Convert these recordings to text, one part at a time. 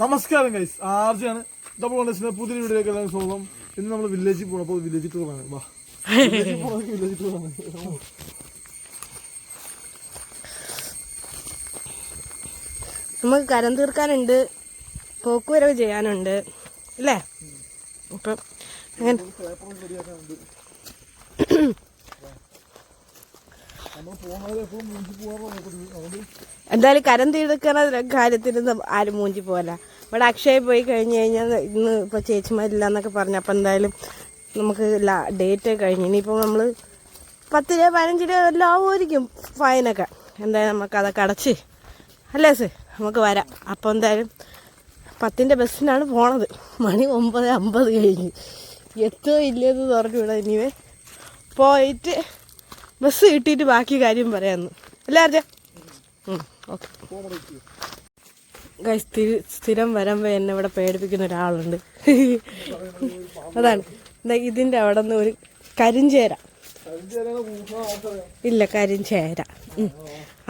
നമസ്കാരം guys ആർജിയാണ്. Double വണ്ടേഴ്സിന്റെ പുതിയ video എല്ലാവരും സ്വാഗതം. ഇന്ന് നമ്മൾ വില്ലേജിൽ പോകണം അപ്പോൾ വില്ലേജ് ടൂറാണ് വാ. വില്ലേജ് ടൂറാണ് നമുക്ക് കരം തീർക്കാനുണ്ട്. പോക്കുവരവ് ചെയ്യാനുണ്ട്. അല്ലേ? അപ്പം അങ്ങനെ നമ്മൾ പോകുന്നത് എപ്പോഴും മുഞ്ചി പോകാറുള്ള അതുകൊണ്ട് എന്തായാലും കരം തീർക്കണ കാര്യത്തിൽ ആരും മൂഞ്ചി പോകല ഇവിടെ അക്ഷയ പോയി കഴിഞ്ഞ് കഴിഞ്ഞാൽ ഇന്ന് ഇപ്പോൾ ചേച്ചിമാരില്ല എന്നൊക്കെ പറഞ്ഞു അപ്പം എന്തായാലും നമുക്ക് ഡേറ്റ് കഴിഞ്ഞു. ഇനിയിപ്പോൾ നമ്മൾ പത്ത് രൂപ പതിനഞ്ച് രൂപ എല്ലാം ഫൈനൊക്കെ എന്തായാലും നമുക്ക് അതൊക്കെ അടച്ച് അല്ലേ സർ നമുക്ക് വരാം. അപ്പോൾ എന്തായാലും പത്തിന്റെ ബസ്സിനാണ് പോണത്. മണി ഒമ്പത് അമ്പത് കഴിഞ്ഞ്. എത്തോ ഇല്ലെന്ന് പറഞ്ഞുവിടാം ഇനിവേ. പോയിട്ട് ബസ് കിട്ടിയിട്ട് ബാക്കി കാര്യം പറയാമെന്ന് അല്ലേ അർജ ഓക്കെ. ഗൈസ് സ്ഥിരം വരുമ്പോൾ എന്നെ ഇവിടെ പേടിപ്പിക്കുന്ന ഒരാളുണ്ട്. അതാണ്. ഇതിന്റെ അവിടെ നിന്ന് ഒരു കരിഞ്ചേര. ഇല്ല കരിഞ്ചേര.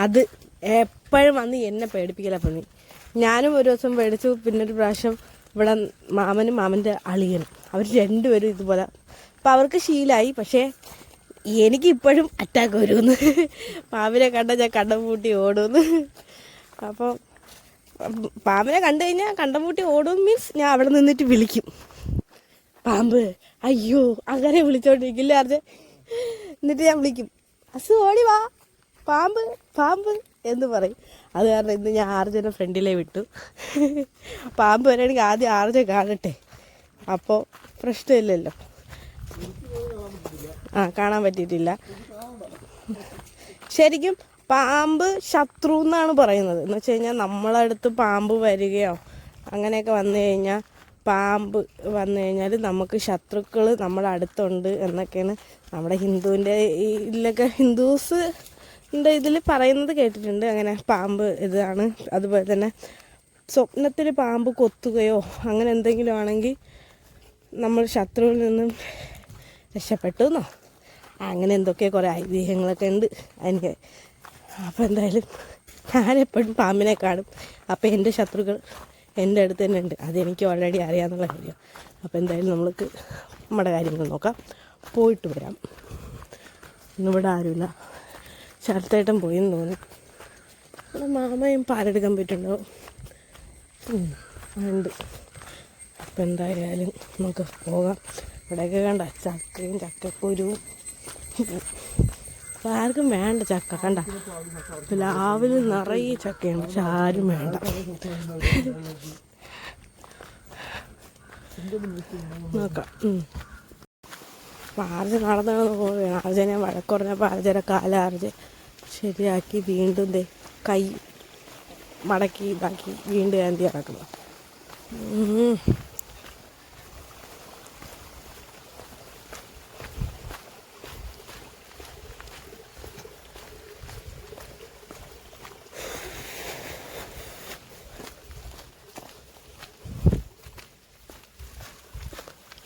അത് എപ്പോഴും വന്ന് എന്നെ പേടിപ്പിക്കല പണി ഞാനും ഒരു ദിവസം പേടിച്ചു പിന്നെ ഒരു പ്രാവശ്യം ഇവിടെ മാമനും മാമന്റെ അളിയനും. അവർ രണ്ടുപേരും ഇതുപോലെ. അപ്പം അവർക്ക് ശീലമായി പക്ഷേ എനിക്ക് ഇപ്പോഴും അറ്റാക്ക് വരുമെന്ന് പാമ്പിനെ കണ്ട ഞാൻ കണ്ടം പൂട്ടി ഓടുമെന്ന് അപ്പോൾ പാമ്പിനെ കണ്ടു കഴിഞ്ഞാൽ കണ്ടം പൂട്ടി ഓടും മീൻസ് ഞാൻ അവിടെ നിന്നിട്ട് വിളിക്കും. പാമ്പ് അയ്യോ അങ്ങനെ വിളിച്ചോണ്ടിരിക്കില്ല അറിഞ്ഞ് എന്നിട്ട് ഞാൻ വിളിക്കും. അസു ഓടി വാ. പാമ്പ് പാമ്പ് എന്ന് പറയും. അത് കാരണം ഇന്ന് ഞാൻ ആർജനെ ഫ്രണ്ടിലേ വിട്ടു. പാമ്പ് വരാണെങ്കിൽ ആദ്യം ആർജ കാണട്ടെ. അപ്പോൾ പ്രശ്നമില്ലല്ലോ. ആ കാണാൻ പറ്റിയിട്ടില്ല. ശരിക്കും പാമ്പ് ശത്രു എന്നാണ് പറയുന്നത്. എന്ന് വെച്ച് കഴിഞ്ഞാൽ നമ്മളടുത്ത് പാമ്പ് വരികയോ അങ്ങനെയൊക്കെ വന്നു കഴിഞ്ഞാൽ പാമ്പ് വന്നു കഴിഞ്ഞാൽ നമുക്ക് ശത്രുക്കൾ നമ്മുടെ അടുത്തുണ്ട് എന്നൊക്കെയാണ് നമ്മുടെ ഹിന്ദുവിന്റെ ഇതിലൊക്കെ ഹിന്ദുസ് ഇതിൽ പറയുന്നത് കേട്ടിട്ടുണ്ട്. അങ്ങനെ പാമ്പ് ഇതാണ്. അതുപോലെ തന്നെ സ്വപ്നത്തിൽ പാമ്പ് കൊത്തുകയോ അങ്ങനെ എന്തെങ്കിലും ആണെങ്കിൽ നമ്മൾ ശത്രുവിൽ നിന്നും രക്ഷപ്പെട്ടു എന്നോ? അങ്ങനെ എന്തൊക്കെ കുറേ ഐതിഹ്യങ്ങളൊക്കെ ഉണ്ട്. എനിക്ക് അപ്പോൾ എന്തായാലും ഞാനെപ്പോഴും പാമ്പിനെ കാണും. അപ്പോൾ എന്റെ ശത്രുക്കൾ എന്റെ അടുത്ത് തന്നെ ഉണ്ട്. അതെനിക്ക് ഓൾറെഡി അറിയാമെന്നുള്ള കാര്യം. അപ്പോൾ എന്തായാലും നമ്മൾക്ക് നമ്മുടെ കാര്യങ്ങൾ നോക്കാം. പോയിട്ട് വരാം. ഇന്നിവിടെ ആരുമില്ല. ശരത്തേട്ടൻ പോയെന്ന് തോന്നി ഇവിടെ മാമയും പാലെടുക്കാൻ പറ്റുന്നുണ്ടാവും ഉണ്ട്. അപ്പം എന്തായാലും നമുക്ക് പോകാം. ഇവിടെയൊക്കെ കണ്ട? ചക്കയും ചക്കക്കുരുവും ഇപ്പം ആർക്കും വേണ്ട ചക്ക കണ്ട? പ്ലാവിൽ നിറയെ ചക്കയാണ് പക്ഷെ ആരും വേണ്ട. ആർജ നടന്നു പോവുകയാണ് അർജനെ വഴക്കുറഞ്ഞ ആർജയുടെ കാല ശരിയാക്കി വീണ്ടും ദേ കൈ മടക്കി ഇതാക്കി വീണ്ടും ഏന്തി ഇറക്കണം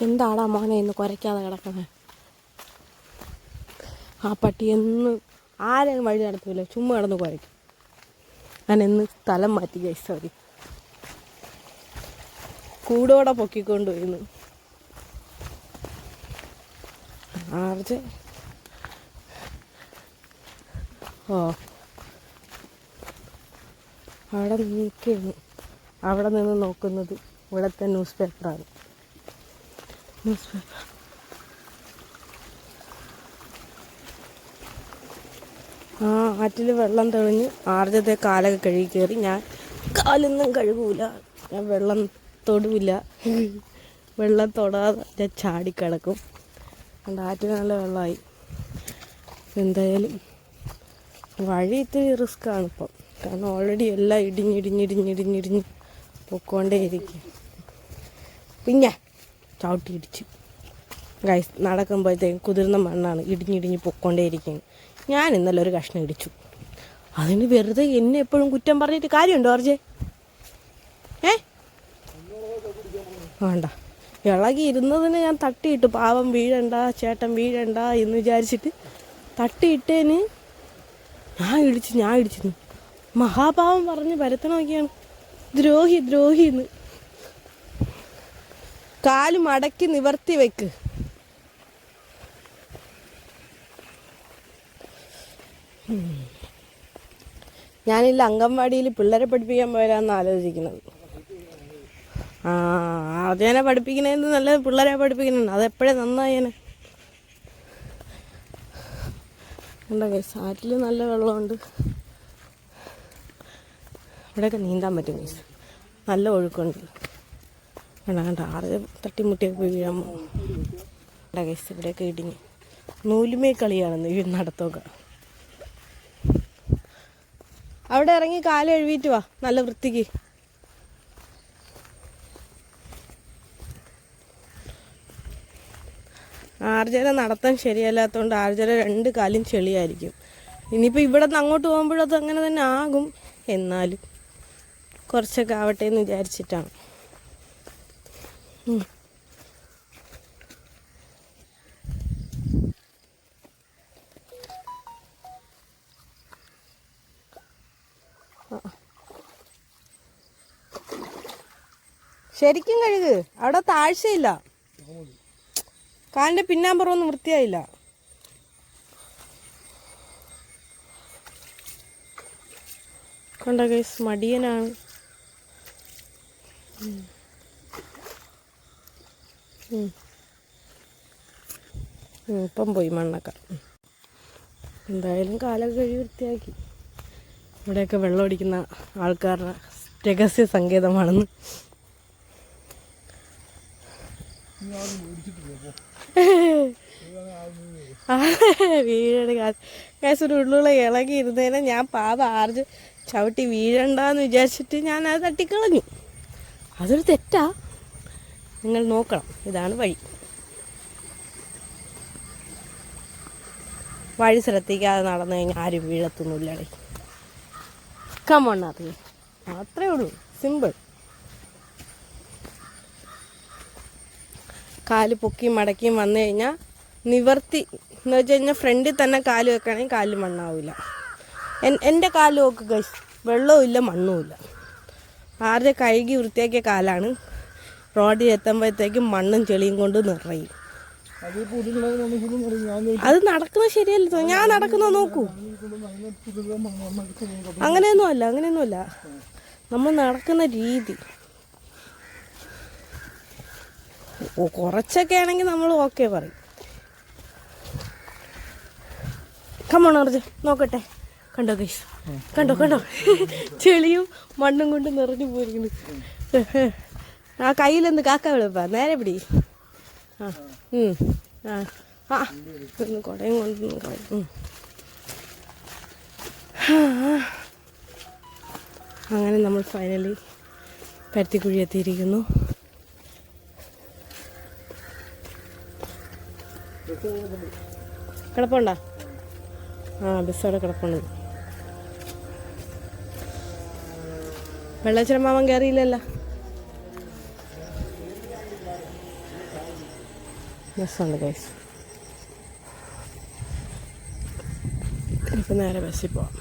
എന്താടാ മോനെ ഇന്ന് കുരയ്ക്കാതെ കിടക്കുന്നത് ആ പട്ടി എന്ന് ആരെയും വഴി നടത്തില്ല ചുമ്മാ കിടന്ന് കുരയ്ക്കും. ഞാൻ എന്ന് സ്ഥലം മാറ്റി കഴിച്ച കൂടോടെ പൊക്കിക്കൊണ്ട് വരുന്നു ആർജ്. ഓ. അവിടെ നിൽക്കുന്നു. അവിടെ നിന്ന് നോക്കുന്നത് ഇവിടുത്തെ ന്യൂസ് പേപ്പറാണ് ന്യൂസ് ആ ആറ്റിൽ വെള്ളം തെളിഞ്ഞ് ആർജത്തെ കാലൊക്കെ കഴുകി കയറി. ഞാൻ കാലൊന്നും കഴുകൂല. ഞാൻ വെള്ളം തൊടുവില്ല വെള്ളം തൊടാതെ ഞാൻ ചാടിക്കിടക്കും അതുകൊണ്ട് ആറ്റിൽ നല്ല വെള്ളമായി എന്തായാലും വഴി ഇത്തിരി റിസ്ക്കാണ് ഇപ്പം. കാരണം ഓൾറെഡി എല്ലാം ഇടിഞ്ഞിടിഞ്ഞിടിഞ്ഞിടിഞ്ഞിടിഞ്ഞ് പൊക്കോണ്ടേയിരിക്കും പിന്നെ ചവിട്ടി ഇടിച്ച് ഗൈസ് നടക്കുമ്പോഴത്തേക്കും കുതിർന്ന മണ്ണാണ് ഇടിഞ്ഞിടിഞ്ഞ് പൊക്കോണ്ടേയിരിക്കുന്നത് ഞാൻ ഇന്നലെ ഒരു കഷ്ണം ഇടിച്ചു. അതിന് വെറുതെ എന്നെ എപ്പോഴും കുറ്റം പറഞ്ഞിട്ട് കാര്യമുണ്ടോ അർജേ? ഏ? വേണ്ട. ഇളകി ഇരുന്നതിന് ഞാൻ തട്ടിയിട്ടു. പാവം വീഴണ്ട ചേട്ടൻ വീഴണ്ട എന്ന് വിചാരിച്ചിട്ട് തട്ടിയിട്ടേന് ഞാൻ ഇടിച്ചു ഞാൻ ഇടിച്ചിരുന്നു. മഹാഭാവം പറഞ്ഞ് പരത്തണമൊക്കെയാണ്. ദ്രോഹി ദ്രോഹിന്ന്. കാൽ മടക്കി നിവർത്തി വെക്ക്. ഞാനില്ല അംഗൻവാടിയിൽ പിള്ളേരെ പഠിപ്പിക്കാൻ പോരാന്ന് ആലോചിക്കുന്നത്. ആ അതിനെ പഠിപ്പിക്കണേന്ന് നല്ല പിള്ളേരെ പഠിപ്പിക്കുന്നുണ്ട് അതെപ്പോഴേ നന്നായേനെ എന്താ ഗൈസ് ആറ്റിൽ നല്ല വെള്ളമുണ്ട്. ഇവിടെയൊക്കെ നീന്താൻ പറ്റും നല്ല ഒഴുക്കുണ്ട്. വേണ്ട. കണ്ട ആറ് തട്ടിമുട്ടിയൊക്കെ പോയി വീഴാൻ പോകും വേണ്ട ഗൈസ് ഇവിടെയൊക്കെ ഇടിഞ്ഞ്. നൂലുമേ കളിയാണെന്ന് ഈ നടത്തൊക്കെ അവിടെ ഇറങ്ങി കാൽ എഴുതിയിട്ട് വാ നല്ല വൃത്തിക്ക്. ആർജന നടത്താൻ ശരിയല്ലാത്തതുകൊണ്ട് ആർജന രണ്ട് കാലും ചെളിയായിരിക്കും. ഇനിയിപ്പോൾ ഇവിടെ നിന്ന് അങ്ങോട്ട് പോകുമ്പോഴും അത് അങ്ങനെ തന്നെ ആകും. എന്നാലും കുറച്ചൊക്കെ ആവട്ടെ എന്ന് വിചാരിച്ചിട്ടാണ്. ശരിക്കും കഴുക്. അവിടെ താഴ്ചയില്ല. കാലിന്റെ പിന്നാമ്പുറമൊന്നും വൃത്തിയായില്ല. കണ്ട കേസ് മടിയനാണ്. ഇപ്പം പോയി മണ്ണൊക്കെ. എന്തായാലും കാലൊക്കെ കഴുകി വൃത്തിയാക്കി. ഇവിടെയൊക്കെ വെള്ളം അടിക്കുന്ന ആൾക്കാരുടെ രഹസ്യ സങ്കേതമാണെന്ന്. വീഴണ കാശ് ഒരു ഉള്ളുള്ള ഇളകി ഇരുന്നേനെ ഞാൻ പാത ആർജ് ചവിട്ടി വീഴണ്ടെന്ന് വിചാരിച്ചിട്ട് ഞാൻ അത് തട്ടിക്കളഞ്ഞു. അതൊരു തെറ്റാ. നിങ്ങൾ നോക്കണം. ഇതാണ് വഴി. വഴി ശ്രദ്ധിക്കാതെ നടന്നു കഴിഞ്ഞാൽ ആരും വീഴത്തൊന്നുമില്ലടേ കമണ്ണാത്ത അത്രേ ഉള്ളൂ. സിമ്പിൾ കാൽ പൊക്കിയും മടക്കിയും വന്നു കഴിഞ്ഞാൽ നിവർത്തി. എന്ന് വെച്ച് കഴിഞ്ഞാൽ ഫ്രണ്ടിൽ തന്നെ കാൽ വെക്കുകയാണെങ്കിൽ കാൽ മണ്ണാവില്ല. എൻ എന്റെ കാൽ നോക്ക് വെള്ളവും ഇല്ല മണ്ണുമില്ല ആരുടെ കഴുകി വൃത്തിയാക്കിയ കാലാണ് റോഡിൽ എത്തുമ്പോഴത്തേക്കും മണ്ണും ചെളിയും കൊണ്ട് നിറയും. അത് നടക്കുന്നത് ശരിയല്ല ഞാൻ നടക്കുന്ന നോക്കൂ. പുതിയ മണ്ണൊക്കെ അങ്ങനെയൊന്നും അല്ല. അങ്ങനെയൊന്നുമല്ല നമ്മൾ നടക്കുന്ന രീതി. കുറച്ചൊക്കെ ആണെങ്കിൽ നമ്മൾ ഓക്കെ പറയും. അർജ് നോക്കട്ടെ. കണ്ടോ ഗൈസ് കണ്ടോ കണ്ടോ? ചെളിയും മണ്ണും കൊണ്ട് നിറഞ്ഞു പോയിരിക്കുന്നു. ആ കയ്യിലൊന്ന് കാക്ക വിളിപ്പാ നേരെ പിടി. ആ. ആ ആ. ഒന്ന് കുടയും കൊണ്ടൊന്ന്. അങ്ങനെ നമ്മൾ ഫൈനലി പരുത്തിക്കുഴി എത്തിയിരിക്കുന്നു. കിടപ്പുണ്ടോ? ആ ബസ്സോടെ കിടപ്പുണ്ട്. വെള്ളച്ചിരമാവൻ കയറിയില്ലല്ലോ ബസ്സുണ്ട് ഗൈസ് ഇപ്പം നേരെ ബസ്സിൽ പോവാം.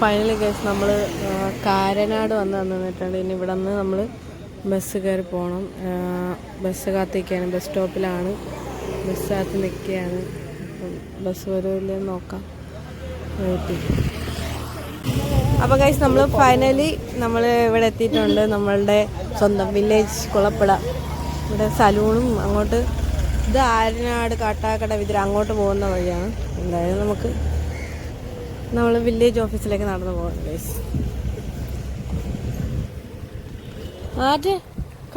ഫൈനലി കേസ് നമ്മൾ കാരനാട് വന്ന് നിന്നിട്ടുണ്ട്. ഇനി ഇവിടെ നിന്ന് നമ്മൾ ബസ് കയറി പോകണം ബസ് കാത്തിരിക്കുകയാണ്. ബസ് സ്റ്റോപ്പിലാണ് ബസ് കാത്ത് നിൽക്കുകയാണ്. അപ്പം ബസ് വരുമില്ലെന്ന് നോക്കാം. വെയിറ്റ് അപ്പോൾ ഗൈസ് നമ്മൾ ഫൈനലി നമ്മൾ ഇവിടെ എത്തിയിട്ടുണ്ട്. നമ്മളുടെ സ്വന്തം വില്ലേജ് കുളപ്പുഴ. ഇവിടെ സലൂണും അങ്ങോട്ട് ഇത് ആര്യനാട് കാട്ടാക്കട വിതിര അങ്ങോട്ട് പോകുന്ന വഴിയാണ്. എന്തായാലും നമുക്ക് നമ്മൾ വില്ലേജ് ഓഫീസിലേക്ക് നടന്നു പോകണം guys at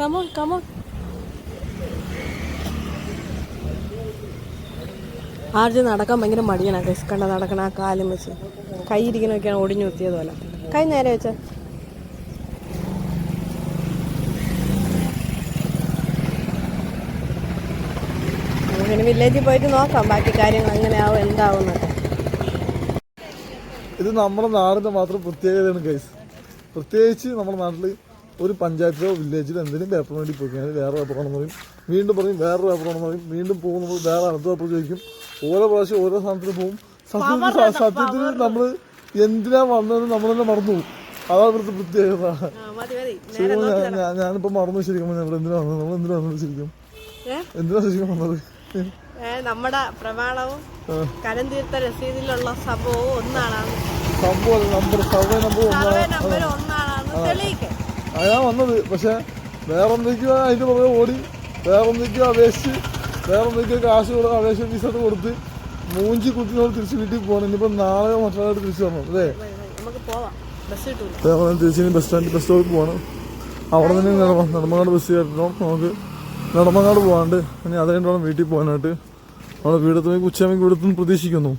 come on come on RJ നടക്കാൻ ഭയങ്കര മടിയാണ് ഗൈസ് കണ്ട നടക്കണ ആ കാലും വെച്ച്. കൈ ഇരിക്കണൊക്കെയാണ് ഒടിഞ്ഞു കുത്തിയത് പോലെ. കൈ നേരെ വെച്ച. അങ്ങനെ വില്ലേജിൽ പോയിട്ട് നോക്കാം ബാക്കി കാര്യങ്ങൾ എങ്ങനെയാവും എന്താവും ഇത് നമ്മുടെ നാടിന്റെ മാത്രം പ്രത്യേകതയാണ് കേസ് പ്രത്യേകിച്ച് നമ്മുടെ നാട്ടിൽ ഒരു പഞ്ചായത്തിലോ വില്ലേജിലോ എന്തെങ്കിലും പേപ്പർ വേണ്ടി പോയി കഴിഞ്ഞാൽ വേറെ പേപ്പർ ആണെന്ന് പറയും. വീണ്ടും പറയും വേറെ പേപ്പർ ആണെന്ന് പറയും. വീണ്ടും പോകുമ്പോൾ വേറെ അടുത്ത പേപ്പർ ചോദിക്കും ഓരോ പ്രാവശ്യം ഓരോ സ്ഥാനത്തിന് പോകും. സത്യത്തിൽ സത്യത്തിൽ നമ്മൾ എന്തിനാ വന്നത് നമ്മൾ തന്നെ മറന്നു അതാണ് ഇവിടുത്തെ പ്രത്യേകത. ശരിക്കും ഞാൻ- ഞാനിപ്പോ മറന്നു ശരിക്കും നമ്മൾ എന്തിനാ വന്നത്? നമ്മൾ എന്തിനാ വന്നത് ശരിക്കും? എന്തിനാ ശരിക്കും വന്നത്? നമ്മുടെ പ്രമാണവും. കരം തീർത്ത രസീതിലുള്ള സംഭവവും ഒന്നാണ്. സംഭവം നമ്പർ സർവേ നമ്പർ ഒന്നാണ് ഞാൻ വന്നത് പക്ഷെ വേറെ എന്തൊക്കെയോ അതിന്റെ പുറകെ ഓടി വേറെ എന്തൊക്കെയോ അപേക്ഷിച്ച് വേറെ എന്തൊക്കെയോ കാശ് കൊടുത്ത് അപേക്ഷ ഫീസ് കൊടുത്ത് മൂഞ്ചി കുത്തിനോട് തിരിച്ച് വീട്ടിൽ പോകണം. ഇനിയിപ്പോ നാളെ മറ്റന്നാളായിട്ട് തിരിച്ചു വരണം അല്ലേ? അതേപോലെ തിരിച്ച് ഇനി ബസ് സ്റ്റാൻഡ് ബസ് സ്റ്റോപ്പിൽ പോകണം. അവിടെ നിന്ന് നടമ നടമങ്ങാട് ബസ് കയറ്റണം. നമുക്ക് നടമങ്ങാട് പോകാണ്ട് ഇനി അത് കഴിഞ്ഞോളം വീട്ടിൽ പോകാനായിട്ട്. നമ്മുടെ വീടത്തുമ്പോൾ ഉച്ചയാകുമ്പോൾ വീടത്തുനിന്ന് പ്രതീക്ഷിക്കുന്നു.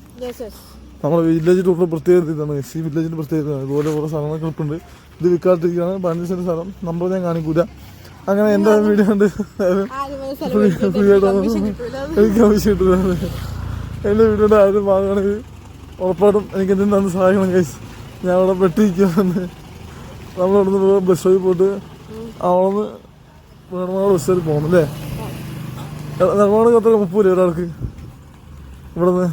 നമ്മുടെ വില്ലേജ് ടൂറിന് പ്രത്യേകത ഇതാണ്. സി വില്ലേജിന്റെ പ്രത്യേകത ഇതുപോലെ കുറേ സ്ഥലങ്ങളൊക്കെ ഉണ്ട് ഇത് വിൽക്കാട്ടിരിക്കുകയാണ് പതിനഞ്ച് സ്ഥലം. നമ്പർ ഞാൻ കാണിക്കൂല. അങ്ങനെ എന്റെ വീഡിയോ ഉണ്ട് ഫ്രീ ആയിട്ട് എനിക്ക് ആവശ്യം കിട്ടില്ല എന്റെ വീഡിയോയുടെ ആരും വാങ്ങുകയാണെങ്കിൽ ഉറപ്പായിട്ടും എനിക്ക് എന്തെങ്കിലും സഹായിക്കണം കൈസ് ഞാൻ അവിടെ അവിടെ നിന്ന് ബസ് സ്റ്റോപ്പിൽ പോയിട്ട് അവിടെ നിന്ന് വേണമെങ്കിൽ ബസ് സ്റ്റോപ്പിൽ പോകണം അല്ലേ? നിർമ്മാണം എത്ര മുപ്പത് രൂപ ഒരാൾക്ക് ഇവിടുന്ന്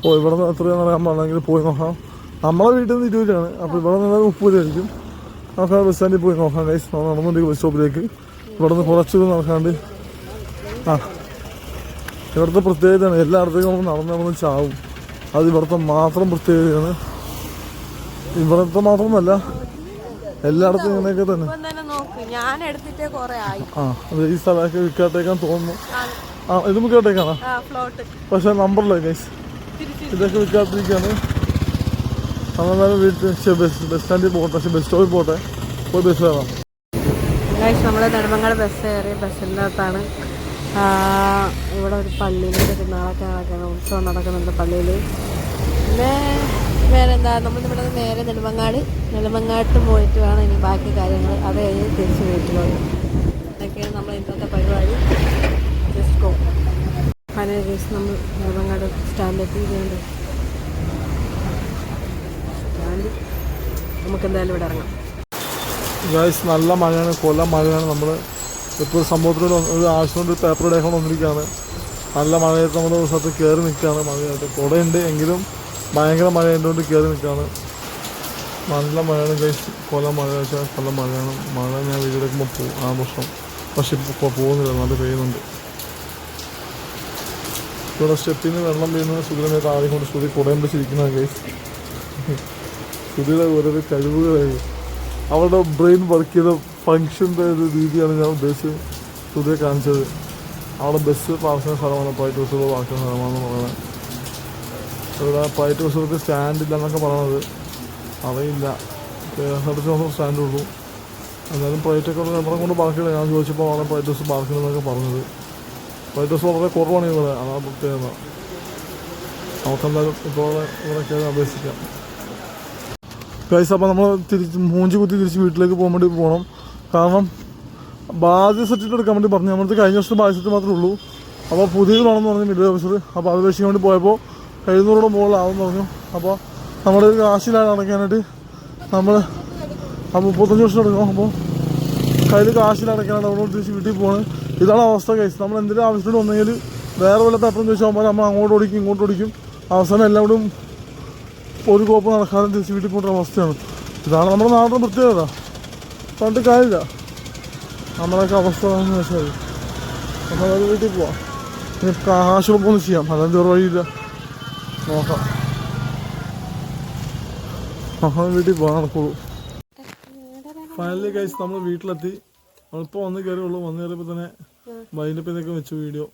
ഓ ഇവിടെ നിന്ന് എത്രയാണെന്ന് അറിയാൻ പാടില്ലെങ്കിൽ പോയി നോക്കാം. നമ്മളെ വീട്ടിൽ നിന്ന് ഇരുപതാണ് അപ്പോൾ ഇവിടെ നിന്ന് മുപ്പൂലായിരിക്കും നമുക്ക് ആ ബസ് സ്റ്റാൻഡിൽ പോയി നോക്കാം കൈസ് നമ്മൾ നടന്നുണ്ടെങ്കിൽ ബസ് സ്റ്റോപ്പിലേക്ക് ഇവിടെ നിന്ന് കുറച്ച് നടക്കാണ്ട്. ആ. ഇവിടുത്തെ പ്രത്യേകതയാണ് എല്ലായിടത്തേക്കും നമ്മൾ നടന്ന് നടന്ന് ചാവും. അത് ഇവിടുത്തെ മാത്രം പ്രത്യേകതയാണ്. ഇവിടുത്തെ മാത്രമൊന്നുമല്ല എല്ലായിടത്തും ഇങ്ങനെയൊക്കെ തന്നെ. നോക്ക് ഞാൻ എടുത്തിട്ടേ കുറെ ആയി. ആ ഈ സ്ഥലമൊക്കെ വിൽക്കാട്ടേക്കാൻ തോന്നുന്നു. ആ, ഇത് വിൽക്കാട്ടേക്കാണോ പക്ഷെ നമ്പറില്ല ഗൈസ് ഇതൊക്കെ വിൽക്കാത്തിരിക്കാണ് നമ്മളെന്തായാലും വീട്ടിൽ ബസ് ബസ് സ്റ്റാൻഡിൽ പോകട്ടെ പക്ഷെ ബസ് സ്റ്റോപ്പിൽ പോട്ടെ പോയി ബസ് കയറാം നമ്മൾ നെടുമങ്ങാട് ബസ് കയറി ആ, ഇവിടെ ഒരു പള്ളിയിൽ പെരുന്നാളൊക്കെ നടക്കണം ഉത്സവം നടക്കുന്നുണ്ട് പള്ളിയിൽ പിന്നെ വേറെ എന്താ നമ്മൾ ഇവിടെ നേരെ നെടുമങ്ങാട് നെടുമങ്ങാട്ട് പോയിട്ട് വേണം ഇനി ബാക്കി കാര്യങ്ങൾ അത് കഴിഞ്ഞ് തിരിച്ച് വീട്ടിൽ പോയി ഇതൊക്കെയാണ് നമ്മൾ ഇന്നത്തെ പരിപാടി. ജസ്റ്റ് ഗോ ഫൈനൽ കേസ് നമ്മൾ നെടുമങ്ങാട് സ്റ്റാൻഡിലെത്തി ഇതുകൊണ്ട് സ്റ്റാൻഡ് നമുക്ക് എന്തായാലും ഇവിടെ ഇറങ്ങാം. നല്ല മഴയാണ് കൊല്ലം മഴയാണ് നമ്മൾ ഇപ്പോൾ സംഭവത്തിൽ ഒരു ആവശ്യമുണ്ട് കൊണ്ട് പേപ്പർ ഇടേക്കൊണ്ട് വന്നിരിക്കുകയാണ്. നല്ല മഴയായിട്ട് നമ്മുടെ ഒരു സ്ഥലത്ത് കയറി നിൽക്കുകയാണ് മഴയായിട്ട്. കുടയുണ്ട് എങ്കിലും ഭയങ്കര മഴ ആയതുകൊണ്ട് കയറി നിൽക്കുകയാണ്. നല്ല മഴയാണ് ഗൈസ് കൊല്ലം മഴ വെച്ചാൽ കൊല്ലം മഴയാണ്. മഴ ഞാൻ വീടെടുക്കുമ്പോൾ പോകും ആ വർഷം പക്ഷെ ഇപ്പോൾ പോകുന്നില്ല. നല്ല പെയ്യുന്നുണ്ട്. ഇവിടെ സ്റ്റെപ്പിൽ നിന്ന് വെള്ളം പെയ്യുന്ന സുഖമേ താഴെ കൊണ്ട് ശ്രുതി കുടയും പിടിച്ചിരിക്കുന്നതാണ് ഗൈസ് സുധിയുടെ ഓരോരോ കഴിവുകളായി. അവരുടെ ബ്രെയിൻ വർക്ക് ചെയ്ത ഫങ്ഷന്റെ ഒരു രീതിയാണ് ഞാൻ ഉദ്ദേശിച്ചത്. പുതിയ കാണിച്ചത്. അവിടെ ബസ് പാർക്കുന്ന സ്ഥലമാണ്. പൈറ്റ് ഹൗസുകൾ പാർക്കുന്ന സ്ഥലമാണെന്ന് പറയുന്നത്. ഇവിടെ ഹൗസുകൾക്ക് സ്റ്റാൻഡ് ഇല്ല എന്നൊക്കെ പറയണത് അറിയില്ല. കെ എസ് സ്റ്റാൻഡ് ഉള്ളൂ. എന്നാലും പ്രൈറ്റൊക്കെ നമ്മളെ കൊണ്ട് പാർക്കില്ല ഞാൻ ചോദിച്ചപ്പോൾ അവിടെ പ്രൈറ്റ് ഹൗസ് പാർക്കില്ലെന്നൊക്കെ പറഞ്ഞത്. പ്രൈറ്റ് ഹൗസ് വളരെ കുറവാണ് ഇവിടെ. അതാണ് പ്രത്യേകത. നമുക്കെന്തായാലും ഇപ്പോൾ ഇവിടെ കയറി അപേക്ഷിക്കാം. ഗൈസ് അപ്പോൾ നമ്മൾ തിരിച്ച് മൂഞ്ചി കുത്തി തിരിച്ച് വീട്ടിലേക്ക് പോകാൻ വേണ്ടി പോകണം കാരണം ബാധ്യ സർട്ടിഫിക്കറ്റ് എടുക്കാൻ വേണ്ടി പറഞ്ഞു. നമ്മൾ കഴിഞ്ഞ വർഷത്തെ ബാധ്യ സെറ്റ് മാത്രമേ ഉള്ളൂ. അപ്പോൾ പുതിയത് വേണമെന്ന് പറഞ്ഞു മിഡിൽ ഓഫീസർ. അപ്പോൾ അത് അപേക്ഷിക്കാൻ വേണ്ടി പോയപ്പോൾ എഴുന്നൂറോടെ മുകളിലാവും പറഞ്ഞു. അപ്പോൾ നമ്മുടെ ഒരു കാശിലാണ് അടയ്ക്കാനായിട്ട് നമ്മൾ ആ മുപ്പത്തഞ്ച് വർഷം എടുക്കണം അപ്പോൾ കയ്യിൽ കാശിൽ അടയ്ക്കാനായിട്ട് അവിടെ തിരിച്ച് വീട്ടിൽ പോകണം ഇതാണ് അവസ്ഥ കേസ് നമ്മൾ എന്തെങ്കിലും ആവശ്യത്തിന് വന്നെങ്കിൽ വേറെ വല്ല പേപ്പറും ചോദിച്ചാൽ നമ്മൾ അങ്ങോട്ട് ഓടിക്കും ഇങ്ങോട്ട് ഓടിക്കും. അവസാനം എല്ലാവരും ഒരു കോപ്പ് നടക്കാതെ തിരിച്ച് വീട്ടിൽ പോകേണ്ട അവസ്ഥയാണ്. ഇതാണ് നമ്മുടെ നാടിന്റെ പ്രത്യേകത. പണ്ട് കാര്യമില്ല നമ്മളൊക്കെ അവസ്ഥ എന്ന് വെച്ചാൽ അത് വീട്ടിൽ പോവാം ഇനി കാശ് ഒന്നും ചെയ്യാം അല്ലാതെ വഴിയില്ല നോക്കാം നമ്മൾ വീട്ടിൽ പോകാൻ നടക്കുള്ളൂ ഫൈനലി കഴിച്ച് നമ്മൾ വീട്ടിലെത്തി। നമ്മളിപ്പോൾ വന്ന് കയറിയുള്ളൂ വന്ന് കയറിയപ്പോൾ തന്നെ വൈകിട്ടപ്പോൾ ഇതൊക്കെ വെച്ചു വീഡിയോ.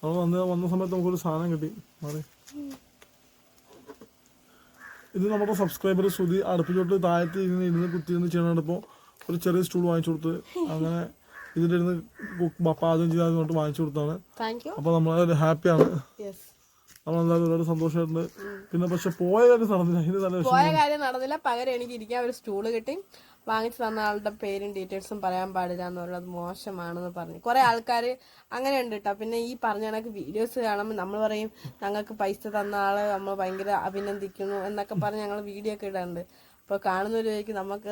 നമ്മൾ വന്ന് വന്ന സമയത്ത് നമുക്കൊരു സാധനം കിട്ടി. മാറി. ഇത് നമ്മുടെ സബ്സ്ക്രൈബർ ശ്രുതി അടുപ്പിലോട്ട് താഴത്ത് ഇരുന്ന് ഇരുന്ന് കുത്തിയിരുന്ന് ചെയ്യണപ്പോൾ ഒരു ചെറിയ സ്റ്റൂൾ വാങ്ങിച്ചു കൊടുത്ത് അങ്ങനെ ഇതിന്റെ ഇരുന്ന് കുക്ക് പാചകം ചെയ്താൽ അതുകൊണ്ട് വാങ്ങിച്ചു കൊടുത്താണ്. അപ്പോൾ നമ്മൾ ഹാപ്പിയാണ്. നമ്മളെന്തായാലും ഒരുപാട് സന്തോഷമായിട്ടുണ്ട്. പിന്നെ പക്ഷെ പോയ കാര്യം നടന്നില്ല. ഇതിന് നല്ല പോയ കാര്യം നടന്നില്ല. പകരം എനിക്ക് ഇരിക്കാൻ ഒരു സ്റ്റൂൾ കിട്ടി. വാങ്ങിച്ചു തന്ന ആളുടെ പേരും ഡീറ്റെയിൽസും പറയാൻ പാടില്ല എന്നുള്ളത് മോശമാണെന്ന് പറഞ്ഞു. കുറെ ആൾക്കാർ അങ്ങനെ ഉണ്ട് കേട്ടോ പിന്നെ ഈ പറഞ്ഞ കണക്ക് വീഡിയോസ് കാണുമ്പോൾ നമ്മൾ പറയും ഞങ്ങൾക്ക് പൈസ തന്ന ആൾ നമ്മൾ ഭയങ്കര അഭിനന്ദിക്കുന്നു എന്നൊക്കെ പറഞ്ഞ് ഞങ്ങൾ വീഡിയോ ഒക്കെ ഇടാറുണ്ട്. ഒരു ചോദിക്കും നമുക്ക്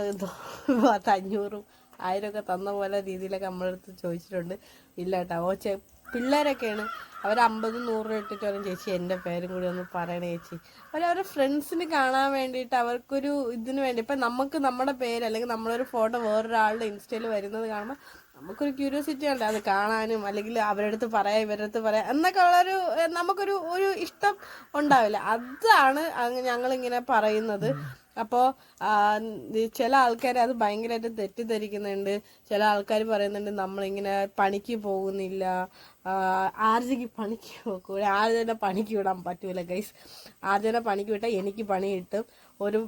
പത്ത് അഞ്ഞൂറും ആയിരം ഒക്കെ തന്ന പോലെ രീതിയിലൊക്കെ നമ്മളടുത്ത് ചോദിച്ചിട്ടുണ്ട്. ഇല്ല കേട്ടോ. ഓ ചെ പിള്ളേരൊക്കെയാണ്. അവർ അമ്പത് നൂറ് ഇട്ടിട്ട് പറയും ചേച്ചി എന്റെ പേരും കൂടി ഒന്ന് പറയണേ ചേച്ചി. അവരുടെ ഫ്രണ്ട്സിന് കാണാൻ വേണ്ടിയിട്ട് അവർക്കൊരു ഇതിന് വേണ്ടി ഇപ്പം നമുക്ക് നമ്മുടെ പേര് അല്ലെങ്കിൽ നമ്മളൊരു ഫോട്ടോ വേറൊരാളുടെ ഇൻസ്റ്റയിൽ വരുന്നത് കാണുമ്പോൾ നമുക്കൊരു ക്യൂരിയോസിറ്റി ഉണ്ട്. അത് കാണാനും അല്ലെങ്കിൽ അവരുടെ അടുത്ത് പറയാം ഇവരുടെ അടുത്ത് പറയാം എന്നൊക്കെ ഉള്ളൊരു നമുക്കൊരു ഒരു ഇഷ്ടം ഉണ്ടാവില്ല. അതാണ് ഞങ്ങളിങ്ങനെ പറയുന്നത്. അപ്പോൾ ചില ആൾക്കാർ അത് ഭയങ്കരമായിട്ട് തെറ്റിദ്ധരിക്കുന്നുണ്ട്. ചില ആൾക്കാർ പറയുന്നുണ്ട് നമ്മളിങ്ങനെ പണിക്ക് പോകുന്നില്ല. ആർജയ്ക്ക് പണിക്ക് പോകൂല ആർജനെ പണിക്ക് വിടാൻ പറ്റൂല ഗൈസ് ആർജനെ പണിക്ക് വിട്ടാൽ എനിക്ക് പണി കിട്ടും. ഒരു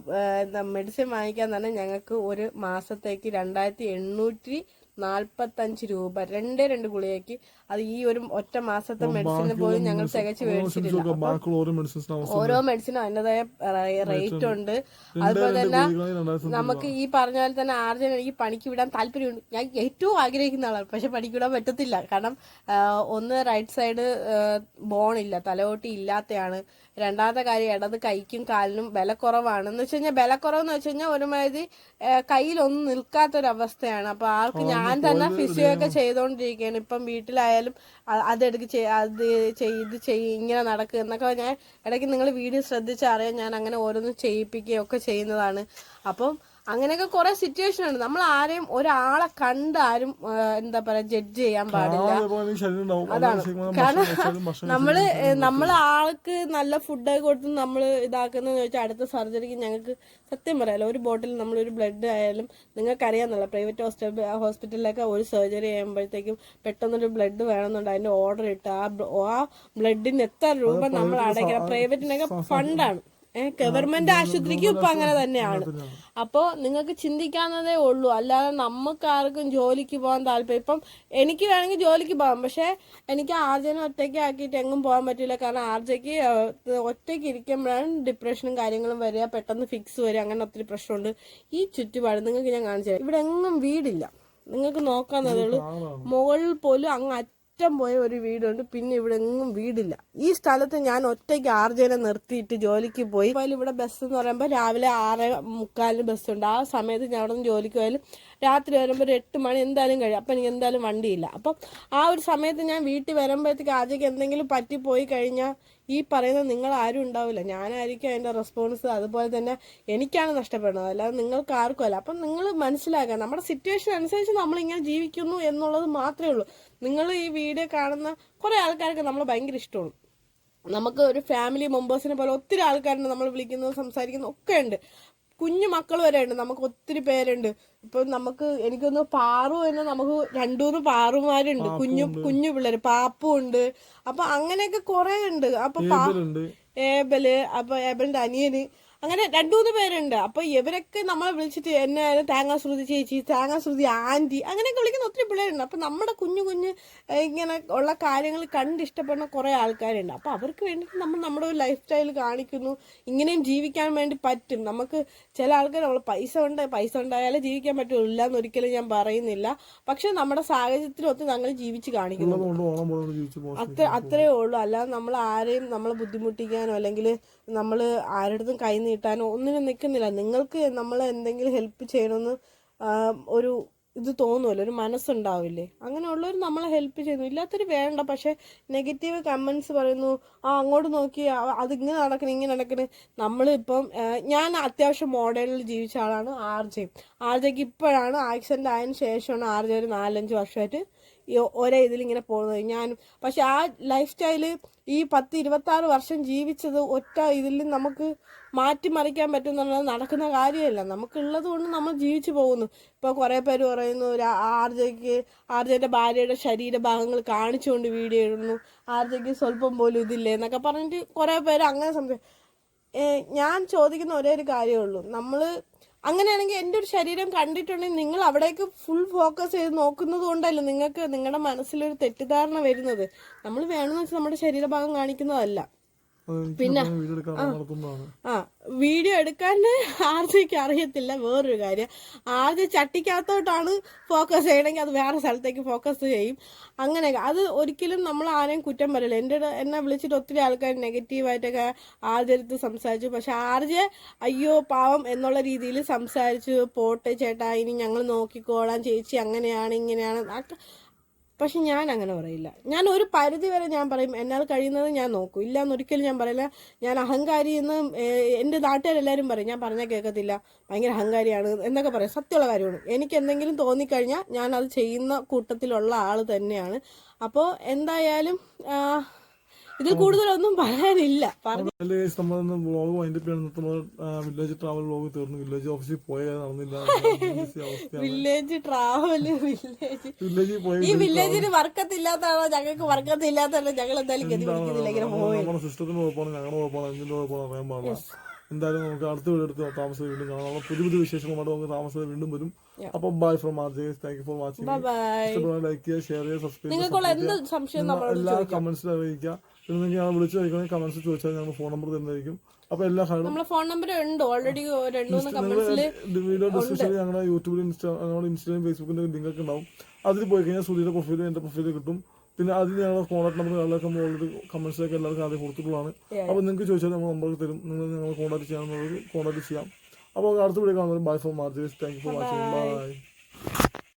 മെഡിസിൻ വാങ്ങിക്കാൻ തന്നെ ഞങ്ങൾക്ക് ഒരു മാസത്തേക്ക് രണ്ടായിരത്തി എണ്ണൂറ്റി നാൽപ്പത്തഞ്ച് രൂപ. രണ്ടേ രണ്ട് ഗുളികയ്ക്ക് അത് ഈ ഒരു ഒറ്റ മാസത്തെ മെഡിസിന് പോലും ഞങ്ങൾ തികച്ച് മേടിച്ചിട്ടില്ല. ഓരോ മെഡിസിനും അതിന്റെതായ റേറ്റ് ഉണ്ട്. അതുപോലെ തന്നെ നമുക്ക് ഈ പറഞ്ഞ പോലെ തന്നെ ആർജന എനിക്ക് പണിക്ക് വിടാൻ താല്പര്യമുണ്ട്. ഞാൻ ഏറ്റവും ആഗ്രഹിക്കുന്ന ആളാണ്. പക്ഷെ പണിക്ക് വിടാൻ പറ്റത്തില്ല. കാരണം ഒന്ന് റൈറ്റ് സൈഡ് ബോണില്ല തലയോട്ടി ഇല്ലാത്തയാണ്. രണ്ടാമത്തെ കാര്യം ഇടത് കൈക്കും കാലിനും വിലക്കുറവാണ് കുറവാണ്. എന്ന് വെച്ച് കഴിഞ്ഞാൽ വിലക്കുറവെന്ന് കുറവെന്ന് വെച്ച് കഴിഞ്ഞാൽ ഒരുമാതിരി കയ്യിലൊന്നും നിൽക്കാത്തൊരവസ്ഥയാണ്. അപ്പൊ ആൾക്ക് ഞാൻ തന്നെ ഫിസിയോ ഒക്കെ ചെയ്തുകൊണ്ടിരിക്കുകയാണ് ഇപ്പം വീട്ടിലായാലും അതെടുക്ക് ചെയ് അത് ചെയ്ത് ചെയ് ഇങ്ങനെ നടക്കുക എന്നൊക്കെ ഞാൻ ഇടയ്ക്ക് നിങ്ങൾ വീഡിയോ ശ്രദ്ധിച്ചറിയാം ഞാൻ അങ്ങനെ ഓരോന്നും ചെയ്യിപ്പിക്കുകയൊക്കെ ചെയ്യുന്നതാണ്. അപ്പം അങ്ങനെയൊക്കെ കുറെ സിറ്റുവേഷൻ ഉണ്ട്. നമ്മൾ ആരെയും ഒരാളെ കണ്ട് ആരും എന്താ പറയാ ജഡ്ജ് ചെയ്യാൻ പാടില്ല. അതാണ്. കാരണം നമ്മൾ നമ്മൾ ആൾക്ക് നല്ല ഫുഡൊക്കെ കൊടുത്ത് നമ്മൾ ഇതാക്കുന്നതെന്ന് വെച്ചാൽ അടുത്ത സർജറിക്ക് ഞങ്ങൾക്ക് സത്യം പറയാലോ ഒരു ബോട്ടിൽ നമ്മൾ ഒരു ബ്ലഡ് ആയാലും നിങ്ങൾക്ക് അറിയാമെന്നല്ല പ്രൈവറ്റ് ഹോസ്പിറ്റൽ ഹോസ്പിറ്റലിലൊക്കെ ഒരു സർജറി ചെയ്യുമ്പോഴത്തേക്കും പെട്ടെന്നൊരു ബ്ലഡ് വേണമെന്നുണ്ട്. അതിന്റെ ഓർഡർ ഇട്ട് ആ ബ്ലഡിന് എത്ര രൂപ നമ്മൾ അടയ്ക്കണം പ്രൈവറ്റിനൊക്കെ ഫണ്ടാണ് ഗവൺമെന്റ് ആശുപത്രിക്കും ഇപ്പൊ അങ്ങനെ തന്നെയാണ്. അപ്പോ നിങ്ങൾക്ക് ചിന്തിക്കാവുന്നതേ ഉള്ളൂ. അല്ലാതെ നമുക്ക് ആർക്കും ജോലിക്ക് പോകാൻ താല്പര്യം. ഇപ്പം എനിക്ക് വേണമെങ്കിൽ ജോലിക്ക് പോകാം. പക്ഷെ എനിക്ക് ആർജനെ ഒറ്റയ്ക്ക് ആക്കിയിട്ട് എങ്ങും പോകാൻ പറ്റില്ല. കാരണം ആർജയ്ക്ക് ഒറ്റയ്ക്ക് ഇരിക്കുമ്പോഴാണ് ഡിപ്രഷനും കാര്യങ്ങളും വരിക. പെട്ടെന്ന് ഫിക്സ് വരിക. അങ്ങനെ ഒത്തിരി പ്രശ്നമുണ്ട്. ഈ ചുറ്റുപാട് നിങ്ങൾക്ക് ഞാൻ കാണിച്ചു ഇവിടെ എങ്ങും വീടില്ല. നിങ്ങൾക്ക് നോക്കാന്നതേ ഉള്ളൂ. മുകളിൽ പോലും അങ്ങ് അറ്റം പോയ ഒരു വീടുണ്ട്. പിന്നെ ഇവിടെ എങ്ങും വീടില്ല. ഈ സ്ഥലത്ത് ഞാൻ ഒറ്റയ്ക്ക് ആർജനെ നിർത്തിയിട്ട് ജോലിക്ക് പോയി. അതുപോലെ ഇവിടെ ബസ് എന്ന് പറയുമ്പോൾ രാവിലെ ആറ് മുക്കാലിന് ബസ്സുണ്ട് ആ സമയത്ത് ഞാൻ അവിടെ നിന്ന് ജോലിക്ക് പോയാലും രാത്രി വരുമ്പോൾ ഒരു എട്ട് മണി എന്തായാലും കഴിയും. അപ്പം എനിക്ക് എന്തായാലും വണ്ടിയില്ല. അപ്പം ആ ഒരു സമയത്ത് ഞാൻ വീട്ടിൽ വരുമ്പോഴത്തേക്ക് ആദ്യമൊക്കെ എന്തെങ്കിലും പറ്റിപ്പോയി കഴിഞ്ഞാൽ ഈ പറയുന്ന നിങ്ങൾ ആരും ഉണ്ടാവില്ല. ഞാനായിരിക്കും അതിന്റെ റെസ്പോൺസ് അതുപോലെ തന്നെ എനിക്കാണ് നഷ്ടപ്പെടുന്നത്. അല്ലാതെ നിങ്ങൾക്ക് ആർക്കും അല്ല. അപ്പം നിങ്ങൾ മനസ്സിലാക്കുക നമ്മുടെ സിറ്റുവേഷൻ അനുസരിച്ച് നമ്മളിങ്ങനെ ജീവിക്കുന്നു എന്നുള്ളത് മാത്രമേ ഉള്ളൂ. നിങ്ങൾ ഈ വീഡിയോ കാണുന്ന കുറേ ആൾക്കാർക്ക് നമ്മൾ ഭയങ്കര ഇഷ്ടമാണ്. നമുക്ക് ഒരു ഫാമിലി മെമ്പേഴ്സിനെ പോലെ ഒത്തിരി ആൾക്കാരുണ്ട് നമ്മൾ വിളിക്കുന്നത് സംസാരിക്കുന്നത് ഒക്കെ ഉണ്ട്. കുഞ്ഞു മക്കൾ വരെ ഉണ്ട്. നമുക്ക് ഒത്തിരി പേരുണ്ട്. ഇപ്പൊ നമുക്ക് എനിക്കൊന്ന് പാറു തന്നെ നമുക്ക് രണ്ടുമൂന്ന് പാറുമാരുണ്ട്. കുഞ്ഞു കുഞ്ഞു പിള്ളേർ പാപ്പു ഉണ്ട് അപ്പൊ അങ്ങനെയൊക്കെ കുറെ ഉണ്ട്. അപ്പൊ ഏബൽ അപ്പൊ ഏബലിന്റെ അനിയന് അങ്ങനെ രണ്ടുമൂന്ന് പേരുണ്ട്. അപ്പൊ ഇവരൊക്കെ നമ്മളെ വിളിച്ചിട്ട് എന്നെ തേങ്ങാശ്രുതി ചേച്ചി തേങ്ങാശ്രുതി ആന്റി അങ്ങനെയൊക്കെ വിളിക്കുന്ന ഒത്തിരി പിള്ളേരുണ്ട്. അപ്പൊ നമ്മുടെ കുഞ്ഞു കുഞ്ഞ് ഇങ്ങനെ ഉള്ള കാര്യങ്ങൾ കണ്ട് ഇഷ്ടപ്പെടുന്ന കുറെ ആൾക്കാരുണ്ട്. അപ്പൊ അവർക്ക് വേണ്ടിയിട്ട് നമ്മൾ നമ്മുടെ ഒരു ലൈഫ് സ്റ്റൈൽ കാണിക്കുന്നു. ഇങ്ങനെയും ജീവിക്കാൻ വേണ്ടി പറ്റും. നമുക്ക് ചില ആൾക്കാർ നമ്മൾ പൈസ ഉണ്ട് പൈസ ഉണ്ടായാലേ ജീവിക്കാൻ പറ്റുള്ളൂ എന്ന് എന്നൊരിക്കലും ഞാൻ പറയുന്നില്ല. പക്ഷെ നമ്മുടെ സാഹചര്യത്തിനൊത്ത് ഞങ്ങൾ ജീവിച്ച് കാണിക്കുന്നു. അത്ര അത്രേ ഉള്ളൂ. അല്ലാതെ നമ്മൾ ആരെയും നമ്മളെ ബുദ്ധിമുട്ടിക്കാനോ അല്ലെങ്കിൽ നമ്മൾ ആരുടെടുത്തും കൈ നീട്ടാനോ ഒന്നിനും നിൽക്കുന്നില്ല. നിങ്ങൾക്ക് നമ്മൾ എന്തെങ്കിലും ഹെൽപ്പ് ചെയ്യണമെന്ന് ഒരു ഇത് തോന്നുമല്ലോ ഒരു മനസ്സുണ്ടാവില്ലേ? അങ്ങനെയുള്ളവർ നമ്മളെ ഹെൽപ്പ് ചെയ്യുന്നു. ഇല്ലാത്തൊരു വേണ്ട പക്ഷെ നെഗറ്റീവ് കമൻസ് പറയുന്നു ആ അങ്ങോട്ട് നോക്കി അതിങ്ങനെ നടക്കണം ഇങ്ങനെ നടക്കണ. നമ്മളിപ്പം ഞാൻ അത്യാവശ്യം മോഡേണിൽ ജീവിച്ച ആളാണ് ആർ ജെ. ആർ ജെക്ക് ഇപ്പോഴാണ് ആക്സിഡന്റ് ആയതിനു ശേഷമാണ് ആർ ജെ ഒരു നാലഞ്ച് വർഷമായിട്ട് ഒരേ ഇതിലിങ്ങനെ പോകുന്നത്. ഞാൻ പക്ഷെ ആ ലൈഫ് സ്റ്റൈൽ ഈ പത്ത് ഇരുപത്താറ് വർഷം ജീവിച്ചത് ഒറ്റ ഇതിൽ നമുക്ക് മാറ്റിമറിക്കാൻ പറ്റുന്നുള്ളത് നടക്കുന്ന കാര്യമല്ല. നമുക്കുള്ളത് കൊണ്ട് നമ്മൾ ജീവിച്ചു പോകുന്നു. ഇപ്പോൾ കുറേ പേര് പറയുന്നു ആർ ജെക്ക് ആർ ജെന്റെ ഭാര്യയുടെ ശരീരഭാഗങ്ങൾ കാണിച്ചുകൊണ്ട് വീഡിയോ ഇടുന്നു. ആർ ജെക്ക് സ്വല്പം പോലും ഇതില്ലേ? എന്നൊക്കെ പറഞ്ഞിട്ട് കുറേ പേര് അങ്ങനെ സംശയം ഞാൻ ചോദിക്കുന്ന ഒരേ ഒരു കാര്യമേ ഉള്ളൂ. നമ്മൾ അങ്ങനെയാണെങ്കിൽ എന്റെ ഒരു ശരീരം കണ്ടിട്ടുണ്ടെങ്കിൽ നിങ്ങൾ അവിടേക്ക് ഫുൾ ഫോക്കസ് ചെയ്ത് നോക്കുന്നത് കൊണ്ടല്ല നിങ്ങൾക്ക് നിങ്ങളുടെ മനസ്സിലൊരു തെറ്റിദ്ധാരണ വരുന്നത്. നമ്മൾ വേണമെന്ന് വെച്ചാൽ നമ്മുടെ ശരീരഭാഗം കാണിക്കുന്നതല്ല. പിന്നെ ആ വീഡിയോ എടുക്കാൻ ആർജിക്ക് അറിയത്തില്ല വേറൊരു കാര്യം. ആർജി ചട്ടിക്കകത്തോട്ടാണ് ഫോക്കസ് ചെയ്യണമെങ്കിൽ അത് വേറെ സ്ഥലത്തേക്ക് ഫോക്കസ് ചെയ്യും. അങ്ങനെ അത് ഒരിക്കലും നമ്മൾ ആരെയും കുറ്റം പറയില്ല. എന്റെ എന്നെ വിളിച്ചിട്ട് ഒത്തിരി ആൾക്കാർ നെഗറ്റീവായിട്ടൊക്കെ ആർജടുത്ത് സംസാരിച്ചു. പക്ഷെ ആർജെ അയ്യോ പാവം എന്നുള്ള രീതിയിൽ സംസാരിച്ചു. പോട്ടെ ചേട്ടാ ഇനി ഞങ്ങൾ നോക്കിക്കോളാം ചേച്ചി അങ്ങനെയാണ് ഇങ്ങനെയാണ്. പക്ഷെ ഞാൻ അങ്ങനെ പറയില്ല. ഞാൻ ഒരു പരിധി വരെ ഞാൻ പറയും എന്നാൽ കഴിയുന്നത് ഞാൻ നോക്കും. ഇല്ല എന്നൊരിക്കലും ഞാൻ പറയില്ല. ഞാൻ അഹങ്കാരി എന്ന് എന്റെ നാട്ടുകാരെല്ലാവരും പറയും. ഞാൻ പറഞ്ഞാൽ കേൾക്കത്തില്ല. ഭയങ്കര അഹങ്കാരിയാണ് എന്നൊക്കെ പറയും. സത്യമുള്ള കാര്യമാണ്. എനിക്ക് എന്തെങ്കിലും തോന്നിക്കഴിഞ്ഞാൽ ഞാൻ അത് ചെയ്യുന്ന കൂട്ടത്തിലുള്ള ആൾ തന്നെയാണ്. അപ്പോൾ എന്തായാലും ഇതിൽ കൂടുതലൊന്നും പറയാനില്ല. നമ്മൾ വ്ളോഗ് വൈൻഡ് അപ്പ് ചെയ്യുന്നത് നമ്മൾ വില്ലേജ് ട്രാവൽ വ്ളോഗ് തീർന്നു. വില്ലേജ് ഓഫീസിൽ പോയാൽ നടന്നില്ല. വില്ലേജ് ട്രാവൽ വില്ലേജ് വില്ലേജിൽ പോയി ഈ വില്ലേജിന് വർക്കത്തില്ലാത്താണോ ഞങ്ങൾക്ക് വർക്കത്തില്ലാത്തതാണോ? ഞങ്ങൾ എന്തായാലും ഗതി പിടിക്കുന്നില്ല. ഇങ്ങനെ പോയി. നമ്മുടെ സിസ്റ്റത്തിന് കുഴപ്പമാണ് ഞങ്ങളുടെ കുഴപ്പമാണ് എന്തിന്റെ കുഴപ്പമാണ് അറിയാൻ പാടില്ല. എന്തായാലും നമുക്ക് അടുത്ത വീട് എടുത്ത് താമസം വീണ്ടും കാണാം. പുതിയ പുതിയ വിശേഷങ്ങളുമായിട്ട് നമുക്ക് താമസം വീണ്ടും വരും. അപ്പൊ bye from R J thank you for watching like ചെയ്യുക ഷെയർ ചെയ്യുക സബ്സ്ക്രൈബ് ചെയ്യുക എല്ലാ കമന്റ്സിലും അറിയിക്കുക. പിന്നെ നിങ്ങൾക്ക് വിളിച്ചു കഴിക്കണമെങ്കിൽ കമന്റ്സ് ചോദിച്ചാൽ ഞങ്ങൾ ഫോൺ നമ്പർ തരുന്നതായിരിക്കും. അപ്പൊ എല്ലാ നമ്മളെ ഫോൺ നമ്പർ ഉണ്ട്? ഓൾറെഡി വീഡിയോ ഡിസ്ക്രിപ്ഷനിൽ ഞങ്ങളുടെ യൂട്യൂബിൽ ഇൻസ്റ്റാ ഞങ്ങളുടെ ഇൻസ്റ്റാഗ്രാം ഫേസ്ബുക്കിന്റെ ലിങ്ക് ഒക്കെ ഉണ്ടാവും. അതിൽ പോയി കഴിഞ്ഞാൽ സുധീയുടെ പ്രൊഫൈലും എന്റെ പ്രൊഫൈലും കിട്ടും. പിന്നെ അതിൽ ഞങ്ങളുടെ കോൺടാക്ട് നമ്പർ എല്ലാവർക്കും ഓൾറെഡി കമന്റ്സിലൊക്കെ എല്ലാവർക്കും ആദ്യം കൊടുത്തിട്ടുള്ളതാണ്. അപ്പോൾ നിങ്ങൾക്ക് ചോദിച്ചാൽ നമ്മൾ നമ്പർ തരും. നിങ്ങൾ ഞങ്ങൾ കോൺടാക്ട് ചെയ്യാമെന്നുള്ളത് കോൺടാക്ട് ചെയ്യാം. അപ്പോൾ അടുത്ത വീഡിയോ കാണുന്നത് bye for മാർജേസ് thank you for watching bye